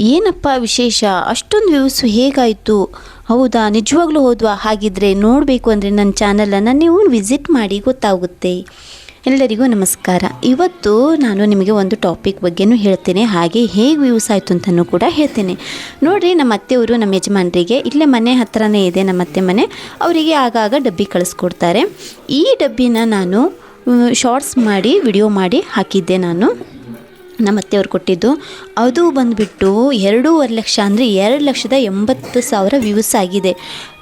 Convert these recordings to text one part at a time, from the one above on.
ಏನಪ್ಪ ವಿಶೇಷ? ಅಷ್ಟೊಂದು ವ್ಯೂಸ್ ಹೇಗಾಯಿತು? ಹೌದಾ? ನಿಜವಾಗ್ಲೂ ಹೋದ್ವಾ? ಹಾಗಿದ್ರೆ ನೋಡಬೇಕು ಅಂದರೆ ನನ್ನ ಚಾನಲನ್ನು ನೀವು ವಿಸಿಟ್ ಮಾಡಿ ಗೊತ್ತಾಗುತ್ತೆ. ಎಲ್ಲರಿಗೂ ನಮಸ್ಕಾರ. ಇವತ್ತು ನಾನು ನಿಮಗೆ ಒಂದು ಟಾಪಿಕ್ ಬಗ್ಗೆನೂ ಹೇಳ್ತೇನೆ. ಹಾಗೆ ಹೇಗೆ ವ್ಯೂಸ್ ಆಯಿತು ಅಂತಲೂ ಕೂಡ ಹೇಳ್ತೇನೆ. ನೋಡಿರಿ, ನಮ್ಮ ಅತ್ತೆಯವರು ನಮ್ಮ ಯಜಮಾನರಿಗೆ, ಇಲ್ಲೇ ಮನೆ ಹತ್ರನೇ ಇದೆ ನಮ್ಮ ಅತ್ತೆ ಮನೆ, ಅವರಿಗೆ ಆಗಾಗ ಡಬ್ಬಿ ಕಳಿಸ್ಕೊಡ್ತಾರೆ. ಈ ಡಬ್ಬಿನ ನಾನು ಶಾರ್ಟ್ಸ್ ಮಾಡಿ ವಿಡಿಯೋ ಮಾಡಿ ಹಾಕಿದ್ದೆ ನಾನು. ನಮ್ಮ ಅತ್ತೆಯವ್ರು ಕೊಟ್ಟಿದ್ದು. ಅದು ಬಂದುಬಿಟ್ಟು ಎರಡೂವರೆ ಲಕ್ಷ ಅಂದರೆ ಎರಡು ಲಕ್ಷದ ಎಂಬತ್ತು ಸಾವಿರ ವ್ಯೂಸ್ ಆಗಿದೆ.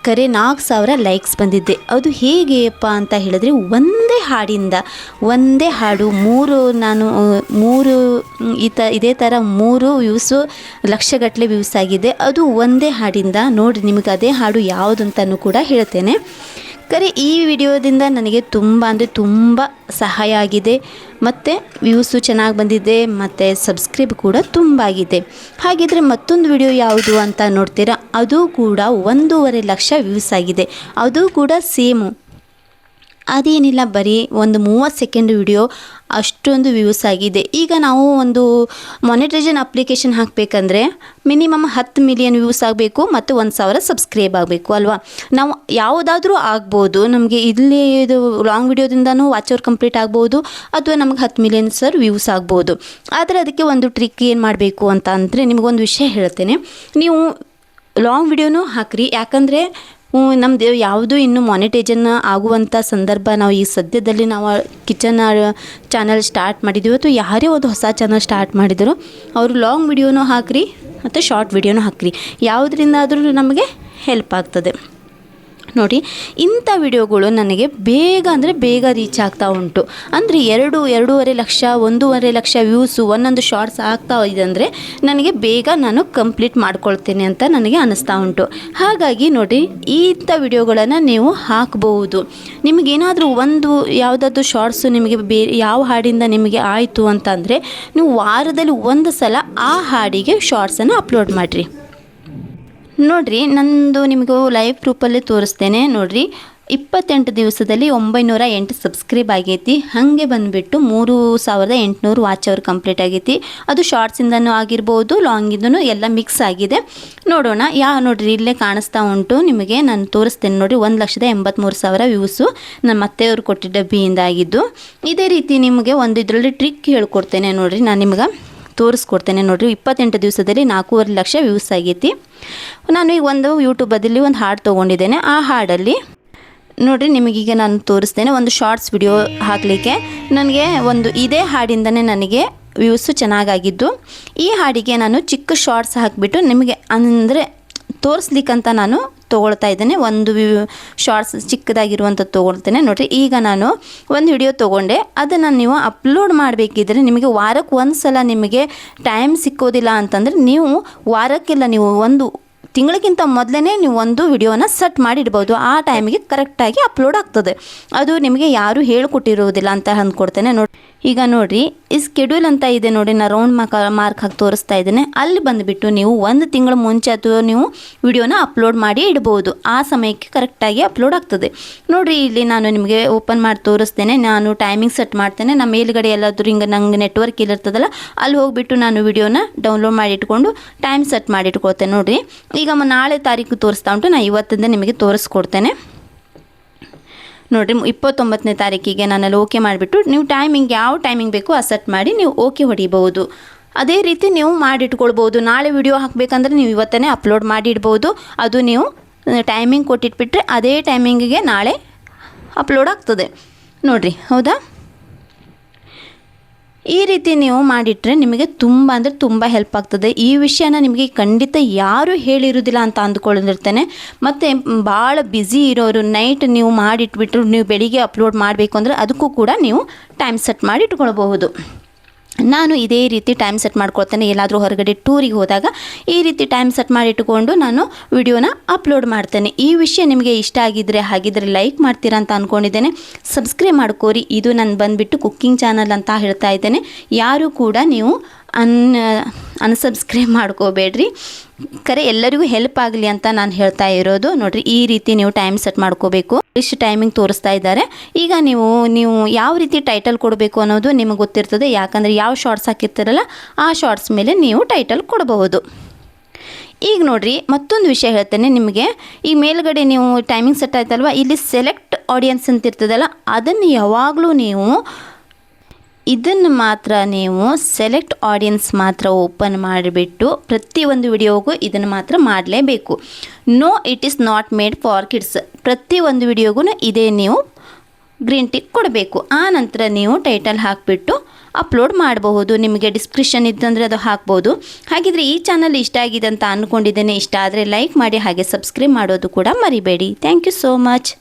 ಕರೆ ನಾಲ್ಕು ಸಾವಿರ ಲೈಕ್ಸ್ ಬಂದಿದ್ದೆ ಅದು ಹೇಗೆಯಪ್ಪ ಅಂತ ಹೇಳಿದ್ರೆ ಒಂದೇ ಹಾಡಿಂದ, ಒಂದೇ ಹಾಡು, ಮೂರು ನಾನು ಮೂರು ಈ ತ ಇದೇ ಥರ ಮೂರು ವ್ಯೂಸು, ಲಕ್ಷಗಟ್ಟಲೆ ವ್ಯೂಸ್ ಆಗಿದೆ. ಅದು ಒಂದೇ ಹಾಡಿಂದ ನೋಡಿ ನಿಮಗೆ ಅದೇ ಹಾಡು ಯಾವುದು ಅಂತಲೂ ಕೂಡ ಹೇಳ್ತೇನೆ. ಕರೆ ಈ ವಿಡಿಯೋದಿಂದ ನನಗೆ ತುಂಬ ಅಂದರೆ ತುಂಬ ಸಹಾಯ ಆಗಿದೆ. ಮತ್ತು ವ್ಯೂಸು ಚೆನ್ನಾಗಿ ಬಂದಿದೆ, ಮತ್ತು ಸಬ್ಸ್ಕ್ರೈಬ್ ಕೂಡ ತುಂಬ ಆಗಿದೆ. ಹಾಗಿದ್ರೆ ಮತ್ತೊಂದು ವಿಡಿಯೋ ಯಾವುದು ಅಂತ ನೋಡ್ತೀರಾ? ಅದು ಕೂಡ ಒಂದೂವರೆ ಲಕ್ಷ ವ್ಯೂಸ್ ಆಗಿದೆ. ಅದು ಕೂಡ ಸೇಮು. ಅದೇನಿಲ್ಲ, ಬರೀ ಒಂದು ಮೂವತ್ತು ಸೆಕೆಂಡ್ ವಿಡಿಯೋ ಅಷ್ಟೊಂದು ವ್ಯೂಸ್ ಆಗಿದೆ. ಈಗ ನಾವು ಒಂದು ಮಾನಿಟೈಸೇಷನ್ ಅಪ್ಲಿಕೇಶನ್ ಹಾಕಬೇಕಂದ್ರೆ ಮಿನಿಮಮ್ ಹತ್ತು ಮಿಲಿಯನ್ ವ್ಯೂಸ್ ಆಗಬೇಕು ಮತ್ತು ಒಂದು ಸಾವಿರ ಸಬ್ಸ್ಕ್ರೈಬ್ ಆಗಬೇಕು, ಅಲ್ವಾ? ನಾವು ಯಾವುದಾದ್ರೂ ಆಗ್ಬೋದು, ನಮಗೆ ಇಲ್ಲಿ ಇದು ಲಾಂಗ್ ವಿಡಿಯೋದಿಂದನೂ ವಾಚ್ ಅವರ್ ಕಂಪ್ಲೀಟ್ ಆಗ್ಬೋದು, ಅಥವಾ ನಮಗೆ ಹತ್ತು ಮಿಲಿಯನ್ ಸರ್ ವ್ಯೂಸ್ ಆಗ್ಬೋದು. ಆದರೆ ಅದಕ್ಕೆ ಒಂದು ಟ್ರಿಕ್ ಏನು ಮಾಡಬೇಕು ಅಂತ ಅಂದರೆ ನಿಮಗೊಂದು ವಿಷಯ ಹೇಳ್ತೇನೆ. ನೀವು ಲಾಂಗ್ ವಿಡಿಯೋನೂ ಹಾಕ್ರಿ, ಯಾಕಂದರೆ ನಮ್ಮದು ಯಾವುದು ಇನ್ನು ಮಾನಿಟೈಜನ್ ಆಗುವಂಥ ಸಂದರ್ಭ ನಾವು ಈ ಸದ್ಯದಲ್ಲಿ ನಾವು ಕಿಚನ್ ಚಾನಲ್ ಸ್ಟಾರ್ಟ್ ಮಾಡಿದ್ದೀವಿ ಅಥವಾ ಯಾರೇ ಒಂದು ಹೊಸ ಚಾನಲ್ ಸ್ಟಾರ್ಟ್ ಮಾಡಿದ್ರು ಅವರು ಲಾಂಗ್ ವಿಡಿಯೋನೂ ಹಾಕ್ರಿ ಮತ್ತು ಶಾರ್ಟ್ ವಿಡಿಯೋನೂ ಹಾಕ್ರಿ. ಯಾವುದರಿಂದಾದ್ರೂ ನಮಗೆ ಹೆಲ್ಪ್ ಆಗ್ತದೆ. ನೋಡಿ, ಇಂಥ ವಿಡಿಯೋಗಳು ನನಗೆ ಬೇಗ ಅಂದರೆ ಬೇಗ ರೀಚ್ ಆಗ್ತಾ ಉಂಟು. ಅಂದರೆ ಎರಡು, ಎರಡೂವರೆ ಲಕ್ಷ, ಒಂದೂವರೆ ಲಕ್ಷ ವ್ಯೂಸು ಒಂದೊಂದು ಶಾರ್ಟ್ಸ್ ಆಗ್ತಾ ಇದೆ ಅಂದರೆ ನನಗೆ ಬೇಗ ನಾನು ಕಂಪ್ಲೀಟ್ ಮಾಡ್ಕೊಳ್ತೇನೆ ಅಂತ ನನಗೆ ಅನ್ನಿಸ್ತಾ ಉಂಟು. ಹಾಗಾಗಿ ನೋಡಿ, ಇಂಥ ವಿಡಿಯೋಗಳನ್ನು ನೀವು ಹಾಕ್ಬೋದು ನಿಮಗೇನಾದರೂ ಒಂದು ಯಾವುದಾದ್ರು ಶಾರ್ಟ್ಸು ನಿಮಗೆ ಬೇರೆ ಯಾವ ಹಾಡಿಂದ ನಿಮಗೆ ಆಯಿತು ಅಂತಂದರೆ, ನೀವು ವಾರದಲ್ಲಿ ಒಂದು ಸಲ ಆ ಹಾಡಿಗೆ ಶಾರ್ಟ್ಸನ್ನು ಅಪ್ಲೋಡ್ ಮಾಡಿರಿ. ನೋಡ್ರಿ, ನಂದು ನಿಮಗೂ ಲೈವ್ ಪ್ರೂಫಲ್ಲಿ ತೋರಿಸ್ತೇನೆ. ನೋಡ್ರಿ, ಇಪ್ಪತ್ತೆಂಟು ದಿವಸದಲ್ಲಿ ಒಂಬೈನೂರ ಎಂಟು ಸಬ್ಸ್ಕ್ರೈಬ್ ಆಗೈತಿ. ಹಾಗೆ ಬಂದುಬಿಟ್ಟು ಮೂರು ಸಾವಿರದ ಎಂಟುನೂರು ವಾಚ್ ಅವರು ಕಂಪ್ಲೀಟ್ ಆಗೈತಿ. ಅದು ಶಾರ್ಟ್ಸಿಂದನೂ ಆಗಿರ್ಬೋದು ಲಾಂಗಿಂದನೂ ಎಲ್ಲ ಮಿಕ್ಸ್ ಆಗಿದೆ. ನೋಡೋಣ, ಯಾ ನೋಡ್ರಿ, ಇಲ್ಲೇ ಕಾಣಿಸ್ತಾ ಉಂಟು. ನಿಮಗೆ ನಾನು ತೋರಿಸ್ತೇನೆ ನೋಡಿರಿ, ಒಂದು ಲಕ್ಷದ ಎಂಬತ್ತ್ಮೂರು ಸಾವಿರ ವ್ಯೂಸು ನಮ್ಮ ಮತ್ತೆಯವರು ಕೊಟ್ಟಿದ್ದ ಬಿಯಿಂದ ಆಗಿದ್ದು. ಇದೇ ರೀತಿ ನಿಮಗೆ ಒಂದು ಇದರಲ್ಲಿ ಟ್ರಿಕ್ ಹೇಳ್ಕೊಡ್ತೇನೆ ನೋಡಿರಿ, ನಾನು ನಿಮ್ಗೆ. ತೋರಿಸ್ಕೊಡ್ತೇನೆ ನೋಡಿರಿ. ಇಪ್ಪತ್ತೆಂಟು ದಿವಸದಲ್ಲಿ ನಾಲ್ಕೂವರೆ ಲಕ್ಷ ವ್ಯೂಸ್ ಆಗೈತಿ. ನಾನು ಈಗ ಒಂದು ಯೂಟ್ಯೂಬಲ್ಲಿ ಒಂದು ಹಾಡು ತೊಗೊಂಡಿದ್ದೇನೆ. ಆ ಹಾಡಲ್ಲಿ ನೋಡಿರಿ, ನಿಮಗೀಗ ನಾನು ತೋರಿಸ್ತೇನೆ. ಒಂದು ಶಾರ್ಟ್ಸ್ ವಿಡಿಯೋ ಹಾಕಲಿಕ್ಕೆ. ನನಗೆ ಒಂದು ಇದೇ ಹಾಡಿಂದನೇ ನನಗೆ ವ್ಯೂಸು ಚೆನ್ನಾಗಾಗಿದ್ದು. ಈ ಹಾಡಿಗೆ ನಾನು ಚಿಕ್ಕ ಶಾರ್ಟ್ಸ್ ಹಾಕಿಬಿಟ್ಟು ನಿಮಗೆ ಅಂದರೆ ತೋರಿಸ್ಲಿಕ್ಕಂತ ನಾನು ತೊಗೊಳ್ತಾ ಇದ್ದೇನೆ. ಒಂದು ಶಾರ್ಟ್ಸ್ ಚಿಕ್ಕದಾಗಿರುವಂಥದ್ದು ತೊಗೊಳ್ತೇನೆ. ನೋಡಿರಿ, ಈಗ ನಾನು ಒಂದು ವಿಡಿಯೋ ತೊಗೊಂಡೆ. ಅದನ್ನು ನೀವು ಅಪ್ಲೋಡ್ ಮಾಡಬೇಕಿದ್ರೆ ನಿಮಗೆ ವಾರಕ್ಕೆ ಒಂದು ಸಲ ನಿಮಗೆ ಟೈಮ್ ಸಿಕ್ಕೋದಿಲ್ಲ ಅಂತಂದರೆ ನೀವು ವಾರಕ್ಕೆಲ್ಲ ನೀವು ಒಂದು ತಿಂಗಳಿಗಿಂತ ಮೊದಲೇ ನೀವು ಒಂದು ವಿಡಿಯೋನ ಸೆಟ್ ಮಾಡಿ ಇಡ್ಬೋದು ಆ ಟೈಮಿಗೆ ಕರೆಕ್ಟಾಗಿ ಅಪ್ಲೋಡ್ ಆಗ್ತದೆ. ಅದು ನಿಮಗೆ ಯಾರೂ ಹೇಳಿಕೊಟ್ಟಿರುವುದಿಲ್ಲ ಅಂತ ಅಂದ್ಕೊಡ್ತೇನೆ. ನೋಡಿ ಈಗ ನೋಡಿರಿ, ಈ ಸ್ಕೆಡ್ಯೂಲ್ ಅಂತ ಇದೆ ನೋಡಿ ನಾನು ರೌಂಡ್ ಮಾರ್ಕ್ ಮಾರ್ಕ್ ಹಾಕಿ ತೋರಿಸ್ತಾ ಇದ್ದೇನೆ. ಅಲ್ಲಿ ಬಂದುಬಿಟ್ಟು ನೀವು ಒಂದು ತಿಂಗಳ ಮುಂಚೆ ಅಥವಾ ನೀವು ವಿಡಿಯೋನ ಅಪ್ಲೋಡ್ ಮಾಡಿ ಇಡ್ಬೋದು. ಆ ಸಮಯಕ್ಕೆ ಕರೆಕ್ಟಾಗಿ ಅಪ್ಲೋಡ್ ಆಗ್ತದೆ. ನೋಡಿರಿ, ಇಲ್ಲಿ ನಾನು ನಿಮಗೆ ಓಪನ್ ಮಾಡಿ ತೋರಿಸ್ತೇನೆ. ನಾನು ಟೈಮಿಂಗ್ ಸೆಟ್ ಮಾಡ್ತೇನೆ. ನಮ್ಮ ಮೇಲ್ಗಡೆ ಎಲ್ಲಾದರೂ ಹಿಂಗೆ ನಂಗೆ ನೆಟ್ವರ್ಕ್ ಇಲ್ಲಿರ್ತದಲ್ಲ ಅಲ್ಲಿ ಹೋಗಿಬಿಟ್ಟು ನಾನು ವಿಡಿಯೋನ ಡೌನ್ಲೋಡ್ ಮಾಡಿ ಇಟ್ಕೊಂಡು ಟೈಮ್ ಸೆಟ್ ಮಾಡಿ ಇಟ್ಕೊಳ್ತೇನೆ ನೋಡಿರಿ. ಈಗ ನಾಳೆ ತಾರೀಕು ತೋರಿಸ್ತಾ ಉಂಟು. ನಾನು ಇವತ್ತಿಂದ ನಿಮಗೆ ತೋರಿಸ್ಕೊಡ್ತೇನೆ. ನೋಡಿರಿ ಇಪ್ಪತ್ತೊಂಬತ್ತನೇ ತಾರೀಕಿಗೆ ನಾನಲ್ಲಿ ಓಕೆ ಮಾಡಿಬಿಟ್ಟು ನೀವು ಟೈಮಿಂಗ್ ಯಾವ ಟೈಮಿಂಗ್ ಬೇಕು ಅಸೆಟ್ ಸೆಟ್ ಮಾಡಿ ನೀವು ಓಕೆ ಹೊಡಿಬಹುದು. ಅದೇ ರೀತಿ ನೀವು ಮಾಡಿಟ್ಕೊಳ್ಬೋದು ನಾಳೆ ವಿಡಿಯೋ ಹಾಕಬೇಕಂದ್ರೆ ನೀವು ಇವತ್ತೇ ಅಪ್ಲೋಡ್ ಮಾಡಿ ಇಡ್ಬೋದು ಅದು ನೀವು ಟೈಮಿಂಗ್ ಕೊಟ್ಟಿಟ್ಬಿಟ್ರೆ ಅದೇ ಟೈಮಿಂಗಿಗೆ ನಾಳೆ ಅಪ್ಲೋಡ್ ಆಗ್ತದೆ. ನೋಡಿರಿ, ಹೌದಾ? ಈ ರೀತಿ ನೀವು ಮಾಡಿಟ್ರೆ ನಿಮಗೆ ತುಂಬ ಅಂದರೆ ತುಂಬ ಹೆಲ್ಪ್ ಆಗ್ತದೆ. ಈ ವಿಷಯನ ನಿಮಗೆ ಖಂಡಿತ ಯಾರೂ ಹೇಳಿರೋದಿಲ್ಲ ಅಂತ ಅಂದ್ಕೊಂಡಿರ್ತೇನೆ ಮತ್ತು ಭಾಳ ಬ್ಯುಸಿ ಇರೋರು ನೈಟ್ ನೀವು ಮಾಡಿಟ್ಬಿಟ್ರು, ನೀವು ಬೆಳಿಗ್ಗೆ ಅಪ್ಲೋಡ್ ಮಾಡಬೇಕು ಅಂದರೆ ಅದಕ್ಕೂ ಕೂಡ ನೀವು ಟೈಮ್ ಸೆಟ್ ಮಾಡಿ ಇಟ್ಕೊಳ್ಬಹುದು. ನಾನು ಇದೇ ರೀತಿ ಟೈಮ್ ಸೆಟ್ ಮಾಡ್ಕೊಳ್ತೇನೆ. ಎಲ್ಲಾದರೂ ಹೊರಗಡೆ ಟೂರಿಗೆ ಹೋದಾಗ ಈ ರೀತಿ ಟೈಮ್ ಸೆಟ್ ಮಾಡಿಟ್ಟುಕೊಂಡು ನಾನು ವಿಡಿಯೋನ ಅಪ್ಲೋಡ್ ಮಾಡ್ತೇನೆ. ಈ ವಿಷಯ ನಿಮಗೆ ಇಷ್ಟ ಆಗಿದ್ದರೆ ಹಾಗಿದ್ದರೆ ಲೈಕ್ ಮಾಡ್ತೀರಾ ಅಂತ ಅಂದ್ಕೊಂಡಿದ್ದೇನೆ ಸಬ್ಸ್ಕ್ರೈಬ್ ಮಾಡ್ಕೋರಿ. ಇದು ನಾನು ಬಂದುಬಿಟ್ಟು ಕುಕ್ಕಿಂಗ್ ಚಾನಲ್ ಅಂತ ಹೇಳ್ತಾ ಇದ್ದೇನೆ. ಯಾರು ಕೂಡ ನೀವು ಅನ್ ಅನ್ಸಬ್ಸ್ಕ್ರೈಬ್ ಮಾಡ್ಕೋಬೇಡ್ರಿ. ಕರೆ ಎಲ್ಲರಿಗೂ ಹೆಲ್ಪ್ ಆಗಲಿ ಅಂತ ನಾನು ಹೇಳ್ತಾ ಇರೋದು. ನೋಡಿರಿ, ಈ ರೀತಿ ನೀವು ಟೈಮ್ ಸೆಟ್ ಮಾಡ್ಕೋಬೇಕು. ಇಷ್ಟು ಟೈಮಿಂಗ್ ತೋರಿಸ್ತಾ ಇದ್ದಾರೆ. ಈಗ ನೀವು ನೀವು ಯಾವ ರೀತಿ ಟೈಟಲ್ ಕೊಡಬೇಕು ಅನ್ನೋದು ನಿಮಗೆ ಗೊತ್ತಿರ್ತದೆ. ಯಾಕಂದರೆ ಯಾವ ಶಾರ್ಟ್ಸ್ ಹಾಕಿರ್ತಾರಲ್ಲ, ಆ ಶಾರ್ಟ್ಸ್ ಮೇಲೆ ನೀವು ಟೈಟಲ್ ಕೊಡಬಹುದು. ಈಗ ನೋಡಿರಿ, ಮತ್ತೊಂದು ವಿಷಯ ಹೇಳ್ತೇನೆ ನಿಮಗೆ. ಈ ಮೇಲ್ಗಡೆ ನೀವು ಟೈಮಿಂಗ್ ಸೆಟ್ ಆಯ್ತಲ್ವ? ಇಲ್ಲಿ ಸೆಲೆಕ್ಟ್ ಆಡಿಯನ್ಸ್ ಅಂತ ಇರ್ತದಲ್ಲ ಅದನ್ನು ಯಾವಾಗಲೂ ನೀವು ಇದನ್ನು ಮಾತ್ರ ನೀವು ಸೆಲೆಕ್ಟ್ ಆಡಿಯನ್ಸ್ ಮಾತ್ರ ಓಪನ್ ಮಾಡಿಬಿಟ್ಟು ಪ್ರತಿಯೊಂದು ವಿಡಿಯೋಗೂ ಇದನ್ನು ಮಾತ್ರ ಮಾಡಲೇಬೇಕು. No it is not made for kids ಪ್ರತಿಯೊಂದು ವಿಡಿಯೋಗೂ ಇದೇ ನೀವು ಗ್ರೀನ್ ಟಿಕ್ ಕೊಡಬೇಕು. ಆ ನಂತರ ನೀವು ಟೈಟಲ್ ಹಾಕಿಬಿಟ್ಟು ಅಪ್ಲೋಡ್ ಮಾಡಬಹುದು. ನಿಮಗೆ ಡಿಸ್ಕ್ರಿಪ್ಷನ್ ಇದ್ದಂದರೆ ಅದು ಹಾಕ್ಬೋದು. ಹಾಗಿದ್ರೆ ಈ ಚಾನಲ್ ಇಷ್ಟ ಆಗಿದೆ ಅಂತ ಅಂದ್ಕೊಂಡಿದ್ದೇನೆ ಇಷ್ಟ ಆದರೆ ಲೈಕ್ ಮಾಡಿ ಹಾಗೆ ಸಬ್ಸ್ಕ್ರೈಬ್ ಮಾಡೋದು ಕೂಡ ಮರಿಬೇಡಿ. Thank you so much